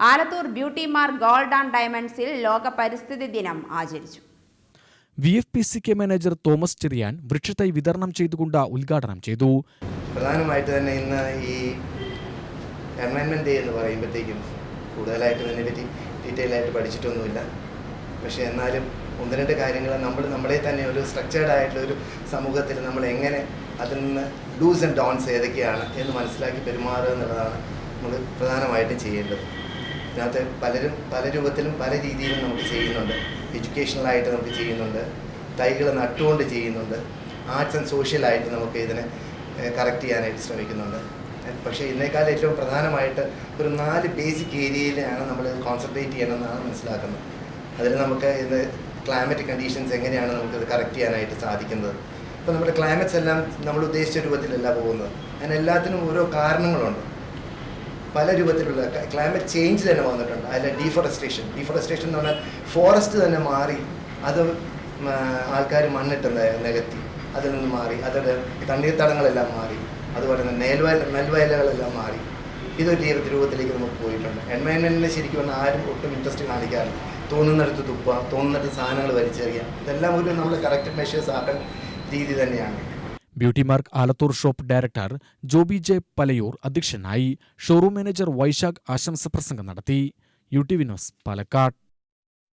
Alathur beauty mark gold and ഡയമണ്ട്സിൽ ലോക പരിസ്ഥിതി ദിനം ആചരിച്ചു. V F P C K manager Thomas Cheriyan വൃക്ഷത്തൈ വിതരണം ചെയ്തുകൊണ്ട് ഉദ്ഘാടനം ചെയ്തു. പ്രധാനമായിട്ട് തന്നെ ഇന്ന് ഈ എൻവയൺമെന്റ് ഡേ എന്ന് പറയുമ്പോഴത്തേക്കും കൂടുതലായിട്ട് ഇതിനെപ്പറ്റി ഡീറ്റെയിൽ ആയിട്ട് പഠിച്ചിട്ടൊന്നുമില്ല. പക്ഷേ എന്നാലും ഒന്ന് രണ്ട് കാര്യങ്ങൾ നമ്മൾ നമ്മളെ തന്നെ ഒരു സ്ട്രക്ചേർഡ് ആയിട്ടുള്ള ഒരു സമൂഹത്തിൽ നമ്മൾ എങ്ങനെ അതിൽ നിന്ന് ഡൂസ് ആൻഡ് ഡോൺസ് ഏതൊക്കെയാണ് എന്ന് മനസ്സിലാക്കി പെരുമാറുക എന്നുള്ളതാണ് നമ്മൾ പ്രധാനമായിട്ടും ചെയ്യേണ്ടത്. ഇതിനകത്ത് പലരും പല രൂപത്തിലും പല രീതിയിലും നമുക്ക് ചെയ്യുന്നുണ്ട്. എഡ്യൂക്കേഷണലായിട്ട് നമുക്ക് ചെയ്യുന്നുണ്ട്. തൈകൾ നട്ടുകൊണ്ട് ചെയ്യുന്നുണ്ട്. ആർട്സ് ആൻഡ് സോഷ്യലായിട്ട് നമുക്ക് ഇതിനെ കറക്റ്റ് ചെയ്യാനായിട്ട് ശ്രമിക്കുന്നുണ്ട്. പക്ഷേ ഇതിനേക്കാൾ ഏറ്റവും പ്രധാനമായിട്ട് ഒരു നാല് ബേസിക് ഏരിയയിലാണ് നമ്മൾ കോൺസെൻട്രേറ്റ് ചെയ്യണമെന്നാണ് മനസ്സിലാക്കുന്നത്. അതിൽ നമുക്ക് ഇത് ക്ലൈമറ്റ് കണ്ടീഷൻസ് എങ്ങനെയാണ് നമുക്കിത് കറക്റ്റ് ചെയ്യാനായിട്ട് സാധിക്കുന്നത്. ഇപ്പോൾ നമ്മുടെ ക്ലൈമറ്റ്സ് എല്ലാം നമ്മൾ ഉദ്ദേശിച്ച രൂപത്തിലല്ല പോകുന്നത്. അതിനെല്ലാത്തിനും ഓരോ കാരണങ്ങളുണ്ട്. പല രൂപത്തിലുള്ള ക്ലൈമറ്റ് ചേഞ്ച് തന്നെ വന്നിട്ടുണ്ട്. അതിൽ ഡീഫോറസ്ട്രേഷൻ ഡീഫോറസ്ട്രേഷൻ എന്ന് പറഞ്ഞാൽ ഫോറസ്റ്റ് തന്നെ മാറി അത് ആൾക്കാർ മണ്ണിട്ട് നെ- നികത്തി അതിൽ നിന്ന് മാറി അതിൽ തണ്ണീർത്തടങ്ങളെല്ലാം മാറി അതുപോലെ തന്നെ നെൽവയൽ നെൽവയലുകളെല്ലാം മാറി. ഇതൊരു ജീവിത രൂപത്തിലേക്ക് നമുക്ക് പോയിട്ടുണ്ട്. എൻവയൺമെന്റിനെ ശരിക്കും പറഞ്ഞാൽ ആരും ഒട്ടും ഇൻട്രസ്റ്റ് കാണിക്കാറില്ല. തോന്നുന്നിടത്ത് തുപ്പുക തോന്നുന്നിടത്ത് സാധനങ്ങൾ വലിച്ചെറിയുക ഇതെല്ലാം ഒരു നമ്മൾ കറക്റ്റ് മെഷേഴ്സ് ആക്കേണ്ട രീതി തന്നെയാണ്. Beauty mark Alathur shop director Joby J Palayoor അധ്യക്ഷനായി. ഷോറൂം മാനേജർ വൈശാഖ് ആശംസ പ്രസംഗം നടത്തി. U T Vinos Palakkad.